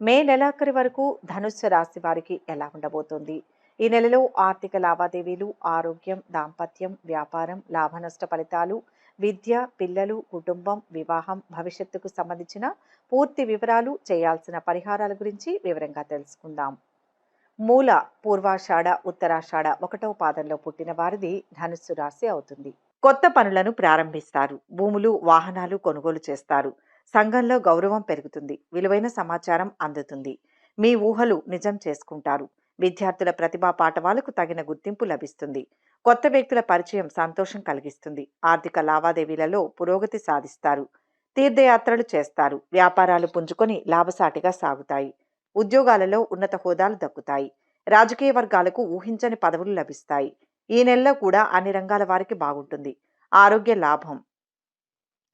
మే నెలాఖరి వరకు ధనుస్సు రాశి వారికి ఎలా ఉండబోతుంది? ఈ నెలలో ఆర్థిక లావాదేవీలు ఆరోగ్యం దాంపత్యం వ్యాపారం లాభనష్ట ఫలితాలు విద్య పిల్లలు కుటుంబం వివాహం భవిష్యత్తుకు సంబంధించిన పూర్తి వివరాలు చేయాల్సిన పరిహారాల గురించి వివరంగా తెలుసుకుందాం. మూల పూర్వాషాఢ ఉత్తరాషాఢ ఒకటవ పాదంలో పుట్టిన వారిది ధనుస్సు రాశి అవుతుంది. కొత్త పనులను ప్రారంభిస్తారు. భూములు వాహనాలు కొనుగోలు చేస్తారు. సంఘంలో గౌరవం పెరుగుతుంది. విలువైన సమాచారం అందుతుంది. మీ ఊహలు నిజం చేసుకుంటారు. విద్యార్థుల ప్రతిభా పాఠవాలకు తగిన గుర్తింపు లభిస్తుంది. కొత్త వ్యక్తుల పరిచయం సంతోషం కలిగిస్తుంది. ఆర్థిక లావాదేవీలలో పురోగతి సాధిస్తారు. తీర్థయాత్రలు చేస్తారు. వ్యాపారాలు పుంజుకొని లాభసాటిగా సాగుతాయి. ఉద్యోగాలలో ఉన్నత హోదాలు దక్కుతాయి. రాజకీయ వర్గాలకు ఊహించని పదవులు లభిస్తాయి. ఈ నెలలో కూడా అన్ని రంగాల వారికి బాగుంటుంది. ఆరోగ్య లాభం.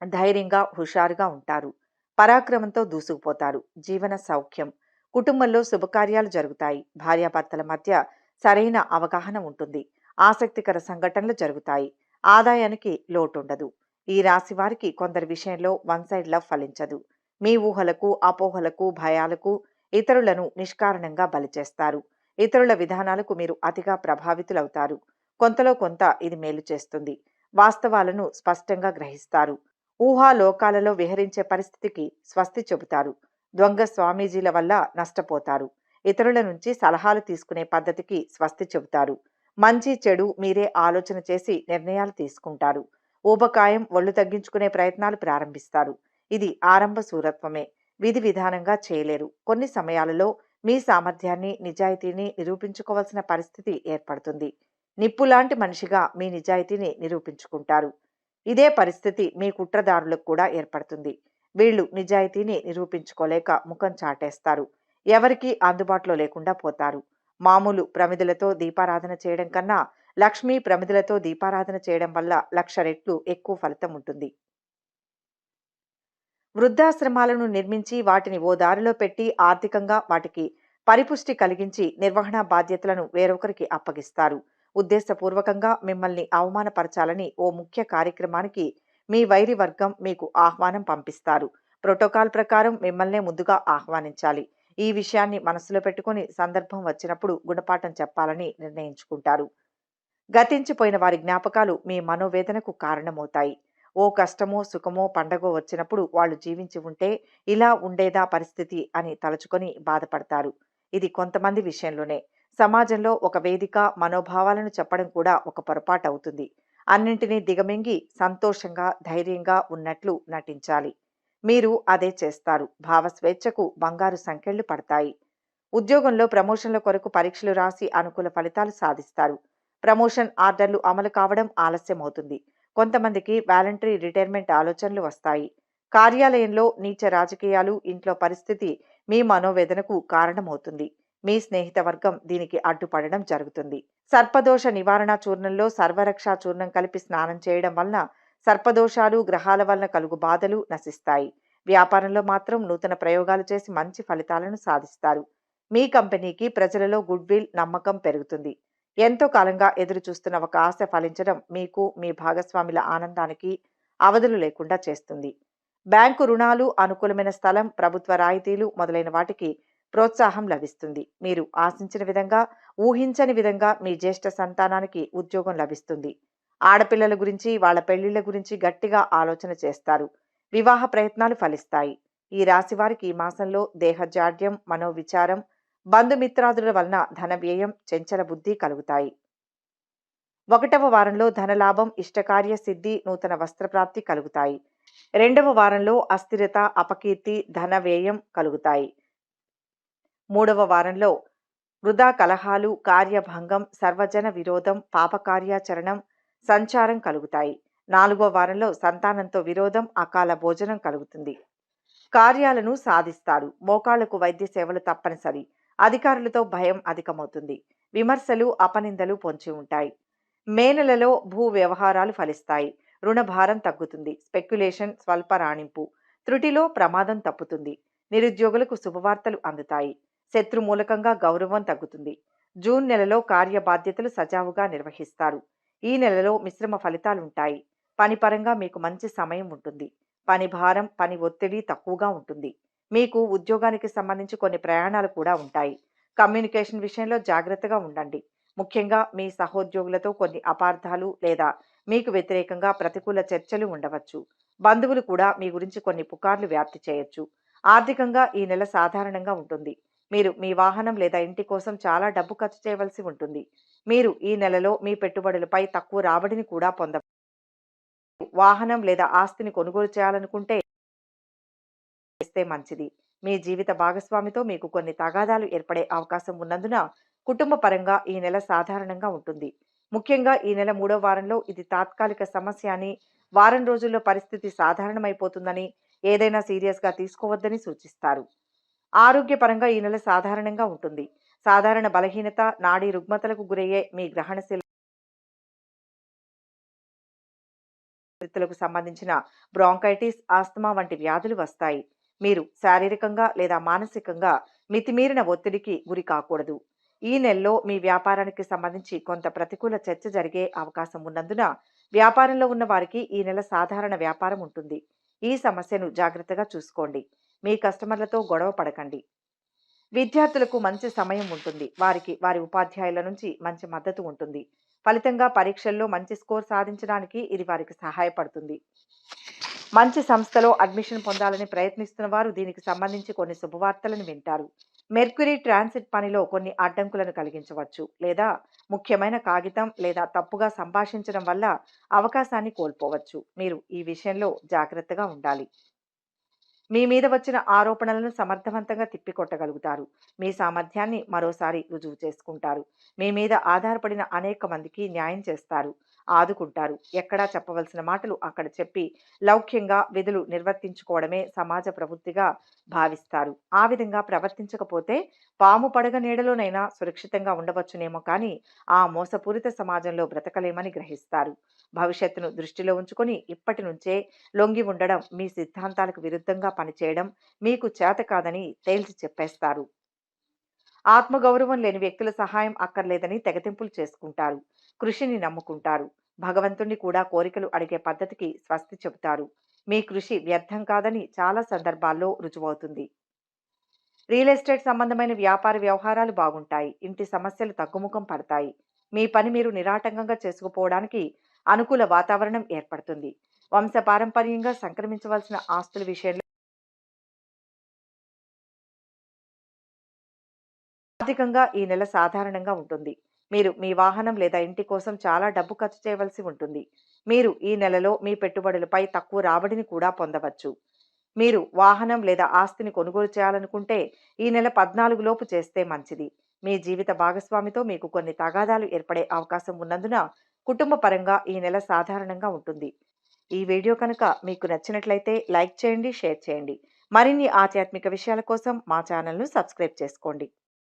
ధైర్యంగా హుషారుగా ఉంటారు. పరాక్రమంతో దూసుకుపోతారు. జీవన సౌఖ్యం. కుటుంబంలో శుభకార్యాలు జరుగుతాయి. భార్యాభర్తల మధ్య సరైన అవగాహన ఉంటుంది. ఆసక్తికర సంఘటనలు జరుగుతాయి. ఆదాయానికి లోటుండదు. ఈ రాశి వారికి కొందరి విషయంలో వన్ సైడ్ లవ్ ఫలించదు. మీ ఊహలకు అపోహలకు భయాలకు ఇతరులను నిష్కారణంగా బలిచేస్తారు. ఇతరుల విధానాలకు మీరు అతిగా ప్రభావితులవుతారు. కొంతలో కొంత ఇది మేలు చేస్తుంది. వాస్తవాలను స్పష్టంగా గ్రహిస్తారు. ఊహాలోకాలలో విహరించే పరిస్థితికి స్వస్తి చెబుతారు. దొంగ స్వామీజీల వల్ల నష్టపోతారు. ఇతరుల నుంచి సలహాలు తీసుకునే పద్ధతికి స్వస్తి చెబుతారు. మంచి చెడు మీరే ఆలోచన చేసి నిర్ణయాలు తీసుకుంటారు. ఊబకాయం ఒళ్ళు తగ్గించుకునే ప్రయత్నాలు ప్రారంభిస్తారు. ఇది ఆరంభ సూరత్వమే. విధి విధానంగా చేయలేరు. కొన్ని సమయాలలో మీ సామర్థ్యాన్ని నిజాయితీని నిరూపించుకోవాల్సిన పరిస్థితి ఏర్పడుతుంది. నిప్పులాంటి మనిషిగా మీ నిజాయితీని నిరూపించుకుంటారు. ఇదే పరిస్థితి మీ కుట్రదారులకు కూడా ఏర్పడుతుంది. వీళ్ళు నిజాయితీని నిరూపించుకోలేక ముఖం చాటేస్తారు. ఎవరికీ అందుబాటులో లేకుండా పోతారు. మామూలు ప్రమిదలతో దీపారాధన చేయడం కన్నా లక్ష్మీ ప్రమిదలతో దీపారాధన చేయడం వల్ల లక్ష రెట్లు ఎక్కువ ఫలితం ఉంటుంది. వృద్ధాశ్రమాలను నిర్మించి వాటిని ఓ దారిలో పెట్టి ఆర్థికంగా వాటికి పరిపుష్టి కలిగించి నిర్వహణ బాధ్యతలను వేరొకరికి అప్పగిస్తారు. ఉద్దేశపూర్వకంగా మిమ్మల్ని అవమానపరచాలని ఓ ముఖ్య కార్యక్రమానికి మీ వైరి వర్గం మీకు ఆహ్వానం పంపిస్తారు. ప్రోటోకాల్ ప్రకారం మిమ్మల్నే ముందుగా ఆహ్వానించాలి. ఈ విషయాన్ని మనసులో పెట్టుకుని సందర్భం వచ్చినప్పుడు గుణపాఠం చెప్పాలని నిర్ణయించుకుంటారు. గతించిపోయిన వారి జ్ఞాపకాలు మీ మనోవేదనకు కారణమవుతాయి. ఓ కష్టమో సుఖమో పండగో వచ్చినప్పుడు వాళ్ళు జీవించి ఉంటే ఇలా ఉండేదా పరిస్థితి అని తలుచుకొని బాధపడతారు. ఇది కొంతమంది విషయంలోనే. సమాజంలో ఒక వేదిక మనోభావాలను చెప్పడం కూడా ఒక పొరపాటు అవుతుంది. అన్నింటినీ దిగమింగి సంతోషంగా ధైర్యంగా ఉన్నట్లు నటించాలి. మీరు అదే చేస్తారు. భావ స్వేచ్ఛకు బంగారు సంఖ్యలు పడతాయి. ఉద్యోగంలో ప్రమోషన్ల కొరకు పరీక్షలు రాసి అనుకూల ఫలితాలు సాధిస్తారు. ప్రమోషన్ ఆర్డర్లు అమలు కావడం ఆలస్యం అవుతుంది కొంతమందికి వాలంటరీ రిటైర్మెంట్ ఆలోచనలు వస్తాయి. కార్యాలయంలో నీచ రాజకీయాలు ఇంట్లో పరిస్థితి మీ మనోవేదనకు కారణమవుతుంది. మీ స్నేహిత వర్గం దీనికి అడ్డుపడడం జరుగుతుంది. సర్పదోష నివారణ చూర్ణంలో సర్వరక్ష చూర్ణం కలిపి స్నానం చేయడం వలన సర్పదోషాలు గ్రహాల వలన కలుగు బాధలు నశిస్తాయి. వ్యాపారంలో మాత్రం నూతన ప్రయోగాలు చేసి మంచి ఫలితాలను సాధిస్తారు. మీ కంపెనీకి ప్రజలలో గుడ్ విల్ నమ్మకం పెరుగుతుంది. ఎంతో కాలంగా ఎదురు చూస్తున్న ఒక ఆశ ఫలించడం మీకు మీ భాగస్వాముల ఆనందానికి అవధులు లేకుండా చేస్తుంది. బ్యాంకు రుణాలు అనుకూలమైన స్థలం ప్రభుత్వ రాయితీలు మొదలైన వాటికి ప్రోత్సాహం లభిస్తుంది. మీరు ఆశించిన విధంగా ఊహించని విధంగా మీ జ్యేష్ఠ సంతానానికి ఉద్యోగం లభిస్తుంది. ఆడపిల్లల గురించి వాళ్ళ పెళ్ళిళ్ళ గురించి గట్టిగా ఆలోచన చేస్తారు. వివాహ ప్రయత్నాలు ఫలిస్తాయి. ఈ రాశి వారికి ఈ మాసంలో దేహజాడ్యం మనోవిచారం బంధుమిత్రాదుల వలన ధన వ్యయం చెంచల బుద్ధి కలుగుతాయి. ఒకటవ వారంలో ధనలాభం ఇష్టకార్య సిద్ధి నూతన వస్త్రప్రాప్తి కలుగుతాయి. రెండవ వారంలో అస్థిరత అపకీర్తి ధన వ్యయం కలుగుతాయి. మూడవ వారంలో వృధా కలహాలు కార్యభంగం సర్వజన విరోధం పాపకార్యాచరణం సంచారం కలుగుతాయి. నాలుగవ వారంలో సంతానంతో విరోధం అకాల భోజనం కలుగుతుంది. కార్యాలను సాధిస్తారు మోకాళ్ళకు వైద్య సేవలు తప్పనిసరి. అధికారులతో భయం అధికమవుతుంది. విమర్శలు అపనిందలు పొంచి ఉంటాయి. మే నెలలో భూ వ్యవహారాలు ఫలిస్తాయి. రుణభారం తగ్గుతుంది. స్పెక్యులేషన్ స్వల్ప రాణింపు. త్రుటిలో ప్రమాదం తప్పుతుంది. నిరుద్యోగులకు శుభవార్తలు అందుతాయి. శత్రు మూలకంగా గౌరవం తగ్గుతుంది. జూన్ నెలలో కార్య బాధ్యతలు సజావుగా నిర్వహిస్తారు. ఈ నెలలో మిశ్రమ ఫలితాలుంటాయి. పని పరంగా మీకు మంచి సమయం ఉంటుంది. పని భారం పని ఒత్తిడి తక్కువగా ఉంటుంది. మీకు ఉద్యోగానికి సంబంధించి కొన్ని ప్రయాణాలు కూడా ఉంటాయి. కమ్యూనికేషన్ విషయంలో జాగ్రత్తగా ఉండండి. ముఖ్యంగా మీ సహోద్యోగులతో కొన్ని అపార్థాలు లేదా మీకు వ్యతిరేకంగా ప్రతికూల చర్చలు ఉండవచ్చు. బంధువులు కూడా మీ గురించి కొన్ని పుకార్లు వ్యాప్తి చేయొచ్చు. ఆర్థికంగా ఈ నెల సాధారణంగా ఉంటుంది. మీరు మీ వాహనం లేదా ఇంటి కోసం చాలా డబ్బు ఖర్చు చేయవలసి ఉంటుంది. మీరు ఈ నెలలో మీ పెట్టుబడులపై తక్కువ రాబడిని కూడా పొంద వాహనం లేదా ఆస్తిని కొనుగోలు చేయాలనుకుంటే చేస్తే మంచిది. మీ జీవిత భాగస్వామితో మీకు కొన్ని తగాదాలు ఏర్పడే అవకాశం ఉన్నందున కుటుంబ పరంగా ఈ నెల సాధారణంగా ఉంటుంది. ముఖ్యంగా ఈ నెల మూడో వారంలో ఇది తాత్కాలిక సమస్య అని వారం రోజుల్లో పరిస్థితి సాధారణమైపోతుందని ఏదైనా సీరియస్గా తీసుకోవద్దని సూచిస్తారు. ఆరోగ్యపరంగా ఈ నెల సాధారణంగా ఉంటుంది. సాధారణ బలహీనత నాడీ రుగ్మతలకు గురయ్యే మీ గ్రహణశీల వ్యక్తులకు సంబంధించిన బ్రాంకైటిస్ ఆస్తమా వంటి వ్యాధులు వస్తాయి. మీరు శారీరకంగా లేదా మానసికంగా మితిమీరిన ఒత్తిడికి గురి కాకూడదు. ఈ నెలలో మీ వ్యాపారానికి సంబంధించి కొంత ప్రతికూల చర్చ జరిగే అవకాశం ఉన్నందున వ్యాపారంలో ఉన్న వారికి ఈ నెల సాధారణ వ్యాపారం ఉంటుంది. ఈ సమస్యను జాగ్రత్తగా చూసుకోండి. మీ కస్టమర్లతో గొడవ పడకండి. విద్యార్థులకు మంచి సమయం ఉంటుంది. వారికి వారి ఉపాధ్యాయుల నుంచి మంచి మద్దతు ఉంటుంది. ఫలితంగా పరీక్షల్లో మంచి స్కోర్ సాధించడానికి ఇది వారికి సహాయపడుతుంది. మంచి సంస్థలో అడ్మిషన్ పొందాలని ప్రయత్నిస్తున్న వారు దీనికి సంబంధించి కొన్ని శుభవార్తలను వింటారు. మెర్క్యూరీ ట్రాన్సిట్ పనిలో కొన్ని అడ్డంకులను కలిగించవచ్చు లేదా ముఖ్యమైన కాగితం లేదా తప్పుగా సంభాషించడం వల్ల అవకాశాన్ని కోల్పోవచ్చు. మీరు ఈ విషయంలో జాగ్రత్తగా ఉండాలి. మీ మీద వచ్చిన ఆరోపణలను సమర్థవంతంగా తిప్పికొట్టగలుగుతారు. మీ సామర్థ్యాన్ని మరోసారి రుజువు చేసుకుంటారు. మీ మీద ఆధారపడిన అనేక మందికి న్యాయం చేస్తారు. ఆదుకుంటారు. ఎక్కడా చెప్పవలసిన మాటలు అక్కడ చెప్పి లౌక్యంగా విధులు నిర్వర్తించుకోవడమే సమాజ ప్రవృత్తిగా భావిస్తారు. ఆ విధంగా ప్రవర్తించకపోతే పాము పడగ నీడలోనైనా సురక్షితంగా ఉండవచ్చునేమో కానీ ఆ మోసపూరిత సమాజంలో బ్రతకలేమని గ్రహిస్తారు. భవిష్యత్తును దృష్టిలో ఉంచుకొని ఇప్పటి నుంచే లొంగి ఉండడం మీ సిద్ధాంతాలకు విరుద్ధంగా పనిచేయడం మీకు చేత కాదని తేల్చి చెప్పేస్తారు. ఆత్మగౌరవం లేని వ్యక్తుల సహాయం అక్కర్లేదని తెగతింపులు చేసుకుంటారు. కృషిని నమ్ముకుంటారు. భగవంతుణ్ణి కూడా కోరికలు అడిగే పద్ధతికి స్వస్తి చెబుతారు. మీ కృషి వ్యర్థం కాదని చాలా సందర్భాల్లో రుజువవుతుంది. రియల్ ఎస్టేట్ సంబంధమైన వ్యాపార వ్యవహారాలు బాగుంటాయి. ఇంటి సమస్యలు తగ్గుముఖం పడతాయి. మీ పని మీరు నిరాటంకంగా చేసుకుపోవడానికి అనుకూల వాతావరణం ఏర్పడుతుంది. వంశపారంపర్యంగా సంక్రమించవలసిన ఆస్తుల విషయంలో ఆర్థికంగా ఈ నెల సాధారణంగా ఉంటుంది. మీరు మీ వాహనం లేదా ఇంటి కోసం చాలా డబ్బు ఖర్చు చేయవలసి ఉంటుంది. మీరు ఈ నెలలో మీ పెట్టుబడులపై తక్కువ రాబడిని కూడా పొందవచ్చు. మీరు వాహనం లేదా ఆస్తిని కొనుగోలు చేయాలనుకుంటే ఈ నెల పద్నాలుగు లోపు చేస్తే మంచిది. మీ జీవిత భాగస్వామితో మీకు కొన్ని తగాదాలు ఏర్పడే అవకాశం ఉన్నందున కుటుంబ పరంగా ఈ నెల సాధారణంగా ఉంటుంది. ఈ వీడియో కనుక మీకు నచ్చినట్లయితే లైక్ చేయండి షేర్ చేయండి. మరిన్ని ఆధ్యాత్మిక విషయాల కోసం మా ఛానల్ను సబ్స్క్రైబ్ చేసుకోండి.